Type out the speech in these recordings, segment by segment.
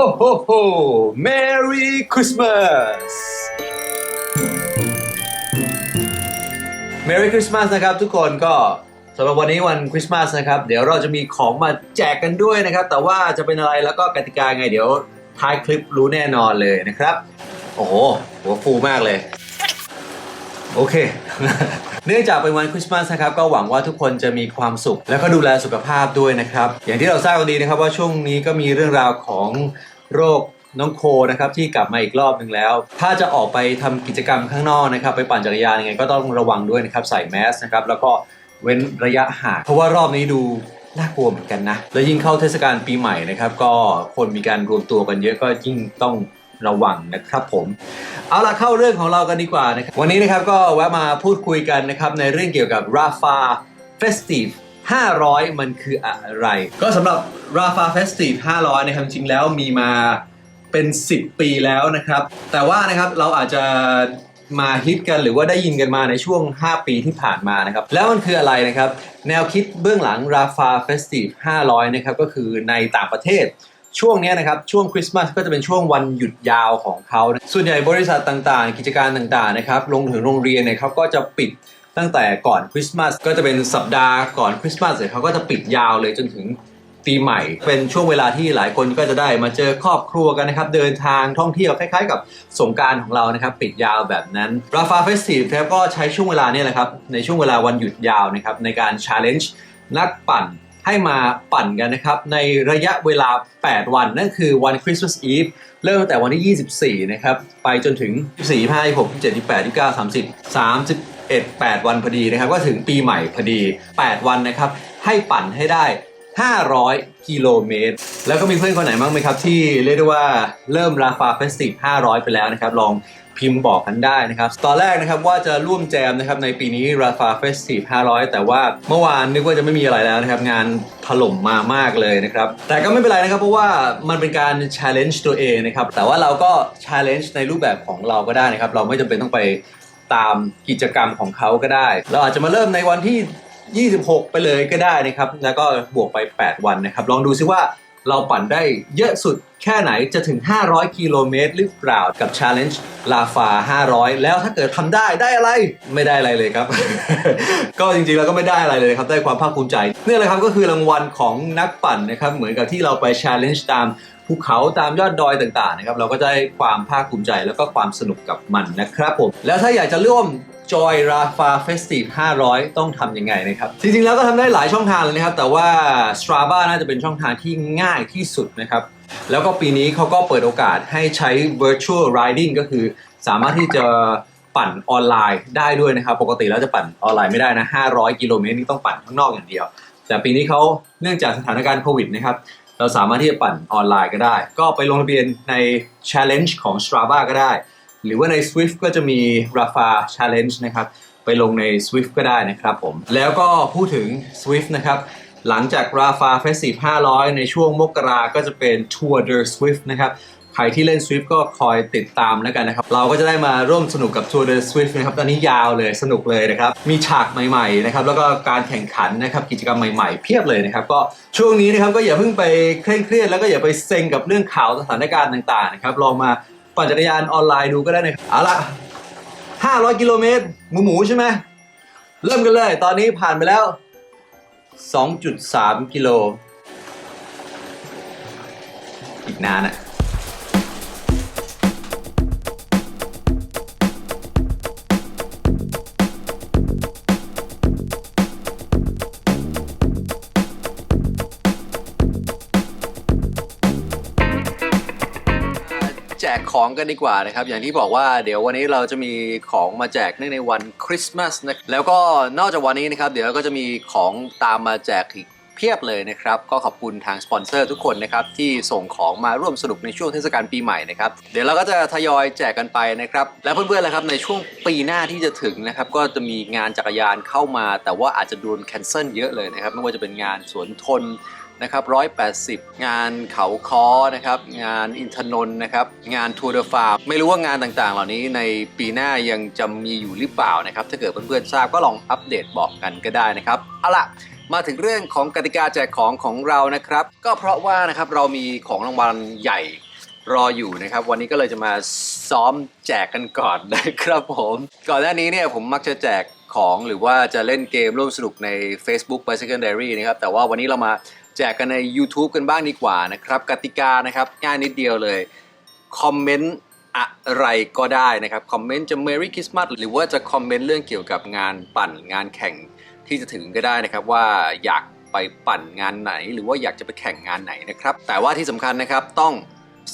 โฮโฮ Merry Christmas Merry Christmas นะครับทุกคนก็สำหรับวันนี้วันคริสต์มาสนะครับ เดี๋ยวเราจะมีของมาแจกกันด้วยนะครับ แต่ว่าจะเป็นอะไรแล้วก็กติกาไงเดี๋ยวท้ายคลิปรู้แน่นอนเลยนะครับ โอ้โหหัวฟูมากเลย โอเค เนื่องจากเป็นวันคริสต์มาสนะครับก็หวังว่าทุกคนจะมีความสุข แล้วก็ดูแลสุขภาพด้วยนะครับ อย่างที่เราทราบกันดีนะครับว่าช่วงนี้ก็มีเรื่องราวของโรคน้องโคนะครับที่กลับมาอีกรอบหนึ่งแล้ว ถ้าจะออกไปทำกิจกรรมข้างนอกนะครับ ไปปั่นจักรยานยังไงก็ต้องระวังด้วยนะครับใส่แมสนะครับแล้วก็เว้นระยะห่างเพราะว่ารอบนี้ดูน่ากลัวเหมือนกันนะ แล้วยิ่งเข้าเทศกาลปีใหม่นะครับ ก็คนมีการรวมตัวกันเยอะก็ยิ่งต้อง ระวังนะครับผม เอาล่ะเข้าเรื่องของเรากันดีกว่านะครับวันนี้นะครับก็แวะมาพูดคุยกันนะครับในเรื่องเกี่ยวกับ Rafa Festive 500 มันคืออะไร ก็สำหรับ Rafa Festive 500นะครับจริงแล้วมีมาเป็น 10 ปีแล้วนะครับ แต่ว่านะครับเราอาจจะมาฮิตกันหรือว่าได้ยินกันมาในช่วง 5 ปีที่ผ่านมานะครับ แล้วมันคืออะไรนะครับ แนวคิดเบื้องหลัง Rafa Festive 500 นะครับ ก็คือในต่างประเทศ ช่วงนี้นะครับช่วงคริสต์มาสก็จะเป็นช่วงวันหยุดยาวของเขา ส่วนใหญ่บริษัทต่างๆ กิจการต่างๆนะครับลงถึงโรงเรียนเนี่ยเขาก็จะปิดตั้งแต่ก่อนคริสต์มาสก็จะเป็นสัปดาห์ก่อนคริสต์มาสเลยเขาก็จะปิดยาวเลยจนถึงปีใหม่ เป็นช่วงเวลาที่หลายคนก็จะได้มาเจอครอบครัวกันนะครับ เดินทางท่องเที่ยวคล้ายๆ กับสงการของเรานะครับ ปิดยาวแบบนั้นราฟาเฟสติฟครับก็ใช้ช่วงเวลาเนี่ยแหละครับในช่วงเวลาวันหยุดยาวนะครับในการ challenge นักปั่น ให้มาปั่นกันนะครับ ในระยะเวลา 8 วัน นั่นคือวันคริสต์มาสอีฟเริ่มตั้งแต่วันที่ 24 นะครับ ไปจนถึง24 25 26 27 28 29 30 31 8 วันพอดีนะครับ ก็ถึงปีใหม่พอดี 8 วันนะครับ ให้ปั่นให้ได้ 500 กิโลเมตร แล้วก็มีเพื่อนคนไหนบ้างไหมครับ ที่เรียกได้ว่าเริ่มราฟาเฟสติฟ500 ไปแล้วนะครับ ลองพิมพ์บอกกันได้นะครับ ตอนแรกนะครับว่าจะร่วมแจมนะครับในปีนี้ราฟาเฟสติฟ500 แต่ว่าเมื่อวานนึกว่าจะไม่มีอะไรแล้วนะครับงานถล่มมามากเลยนะครับ แต่ก็ไม่เป็นไรนะครับ เพราะว่ามันเป็นการ challenge ตัวเองนะครับ แต่ว่าเราก็ challenge ในรูปแบบของเราก็ได้นะครับ เราไม่จำเป็นต้องไปตามกิจกรรมของเขาก็ได้ เราอาจจะมาเริ่มในวันที่ 26 ไปเลยก็ได้นะครับ แล้วก็บวกไป 8 วันนะครับ ลองดูซิว่าเราปั่นได้เยอะสุดแค่ไหนจะถึง 500 กิโลเมตรหรือเปล่ากับ Challenge ลาฟา 500 แล้วถ้าเกิดทำได้ได้อะไรไม่ได้อะไรเลยครับ ก็จริงๆแล้วก็ไม่ได้อะไรเลยครับ ได้ความภาคภูมิใจนี่แหละครับก็คือรางวัลของนักปั่นนะครับ เหมือนกับที่เราไป Challenge ตามภูเขาตามยอดดอยต่างๆนะครับเราก็จะได้ความภาคภูมิใจแล้วก็ความสนุกกับมันนะครับผมแล้วถ้าอยากจะร่วม จอยราฟาเฟสติฟ500 ต้องทำยังไงนะครับ จริงๆ แล้วก็ทำได้หลายช่องทางเลยนะครับ แต่ว่า Strava น่าจะเป็นช่องทางที่ง่ายที่สุดนะครับ แล้วก็ปีนี้เขาก็เปิดโอกาสให้ใช้ virtual riding ก็คือสามารถที่จะปั่นออนไลน์ได้ด้วยนะครับ ปกติแล้วจะปั่นออนไลน์ไม่ได้นะ 500 กิโลเมตรนี่ต้องปั่นข้างนอกอย่างเดียว แต่ปีนี้เขาเนื่องจากสถานการณ์โควิดนะครับเราสามารถที่จะปั่นออนไลน์ก็ได้ ก็ไปลงทะเบียนใน challenge ของ Strava ก็ได้ หรือว่าใน Swift ก็จะมี Rafa Challenge นะครับ ไปลงใน Swift ก็ได้นะครับผม แล้วก็พูดถึง Swift นะครับ หลังจาก Rafa Festival 500 ในช่วงมกราก็จะเป็น Tour de Swift นะครับใครที่เล่น Swift ก็คอยติดตามแล้วกันนะครับ เราก็จะได้มาร่วมสนุกกับ Tour de Swift นะครับ ตอนนี้ยาวเลยสนุกเลยนะครับ มีฉากใหม่ๆนะครับ แล้วก็การแข่งขันนะครับ กิจกรรมใหม่ๆ เพียบเลยนะครับ ก็ช่วงนี้นะครับก็อย่าเพิ่งไปเคร่งเครียด แล้วก็อย่าไปเซ็งกับเรื่องข่าวสถานการณ์ต่างๆนะครับ ลองมา ปั่นจักรยานออนไลน์ดูก็ได้นะครับเอาละ500 กิโลเมตรหมูหมูใช่ไหมเริ่มกันเลย ตอนนี้ผ่านไปแล้ว 2.3 กิโล อีกนานอะแกของกันดีกว่านะครับ อย่างที่บอกว่าเดี๋ยววันนี้เราจะมีของมาแจกเนื่องในวันคริสต์มาสนะแล้วก็นอกจากวันนี้นะครับ เดี๋ยวเราก็จะมีของตามมาแจกอีกเพียบเลยนะครับ ก็ขอบคุณทางสปอนเซอร์ทุกคนนะครับ ที่ส่งของมาร่วมสนุกในช่วงเทศกาลปีใหม่นะครับ เดี๋ยวเราก็จะทยอยแจกกันไปนะครับ และเพื่อนๆนะครับในช่วงปีหน้าที่จะถึงนะครับ ก็จะมีงานจักรยานเข้ามา แต่ว่าอาจจะโดนแคนเซิลเยอะเลยนะครับ ไม่ว่าจะเป็นงานสวนทน นะครับ180 งานเขาคอนะครับ งานอินทนนท์นะครับ งานทัวร์เดฟาร์มไม่รู้ว่างานต่างๆ เหล่านี้ในปีหน้ายังจะมีอยู่หรือเปล่านะครับ ถ้าเกิดเพื่อนๆทราบก็ลองอัปเดตบอกกันก็ได้นะครับเอาละมาถึงเรื่องของกติกาแจกของของเรานะครับ ก็เพราะว่านะครับเรามีของรางวัลใหญ่รออยู่นะครับ วันนี้ก็เลยจะมาซ้อมแจกกันก่อนนะครับผม ก่อนหน้านี้เนี่ยผมมักจะแจกของหรือว่าจะเล่นเกมร่วมสนุกใน Facebook by Second Diary นะครับ แต่ว่าวันนี้เรามา จกกันใน YouTube กันบ้างดีกว่านะครับกติกานะครับง่ายนิดเดียวเลยคอมเมนต์อะไรก็ได้นะครับคอมเมนต์จะ Merry Christmas หรือว่าจะคอมเมนต์เรื่องเกี่ยวกับงานปั่นงานแข่งที่จะถึงก็ได้นะครับว่าอยากไปปั่นงานไหน หรือว่าอยากจะไปแข่งงานไหนนะครับแต่ว่าที่สำคัญนะครับต้อง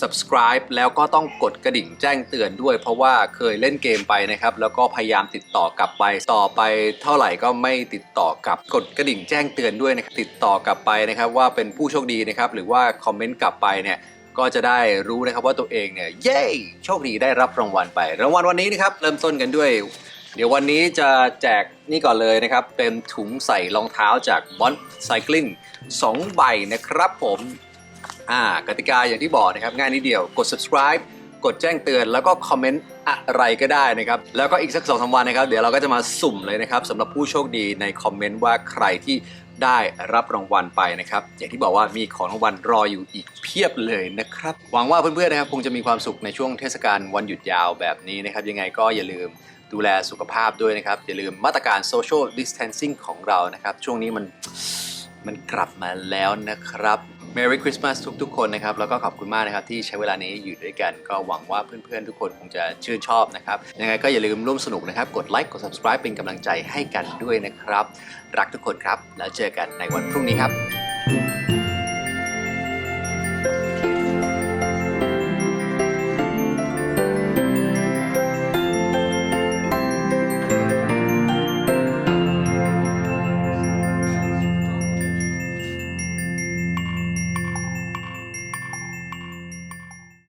subscribe แล้วก็ต้องกดกระดิ่งแจ้งเตือนด้วย เพราะว่าเคยเล่นเกมไปนะครับ แล้วก็พยายามติดต่อกลับไป ต่อไปเท่าไหร่ก็ไม่ติดต่อกลับ กดกระดิ่งแจ้งเตือนด้วยนะครับติดต่อกลับไปนะครับ ว่าเป็นผู้โชคดีนะครับ หรือว่าคอมเมนต์กลับไปเนี่ยก็จะได้รู้นะครับว่าตัวเองเนี่ยเย้โชคดีได้รับรางวัลไป รางวัลวันนี้นะครับเริ่มต้นกันด้วย เดี๋ยววันนี้จะแจกนี่ก่อนเลยนะครับ เป็นถุงใส่รองเท้าจาก b o n Cycling 2ใบนะครับผม อ่ากติกาอย่างที่บอกนะครับง่ายนิดเดียวกด subscribe กดแจ้งเตือนแล้วก็คอมเมนต์อะไรก็ได้นะครับ แล้วก็อีกสักสองสามวันนะครับ เดี๋ยวเราก็จะมาสุ่มเลยนะครับสำหรับผู้โชคดีในคอมเมนต์ว่าใครที่ได้รับรางวัลไปนะครับ อย่างที่บอกว่ามีของรางวัลรออยู่อีกเพียบเลยนะครับ หวังว่าเพื่อนๆนะครับคงจะมีความสุขในช่วงเทศกาลวันหยุดยาวแบบนี้นะครับ ยังไงก็อย่าลืมดูแลสุขภาพด้วยนะครับ อย่าลืมมาตรการ social distancing ของเรานะครับ ช่วงนี้มันมันกลับมาแล้วนะครับ Merry Christmas ทุกๆคนนะครับ แล้วก็ขอบคุณมากนะครับที่ใช้เวลานี้อยู่ด้วยกัน ก็หวังว่าเพื่อนๆ ทุกคนคงจะชื่นชอบนะครับ ยังไงก็อย่าลืมร่วมสนุกนะครับ กดไลค์ กด subscribe เป็นกำลังใจให้กันด้วยนะครับ รักทุกคนครับ แล้วเจอกันในวันพรุ่งนี้ครับ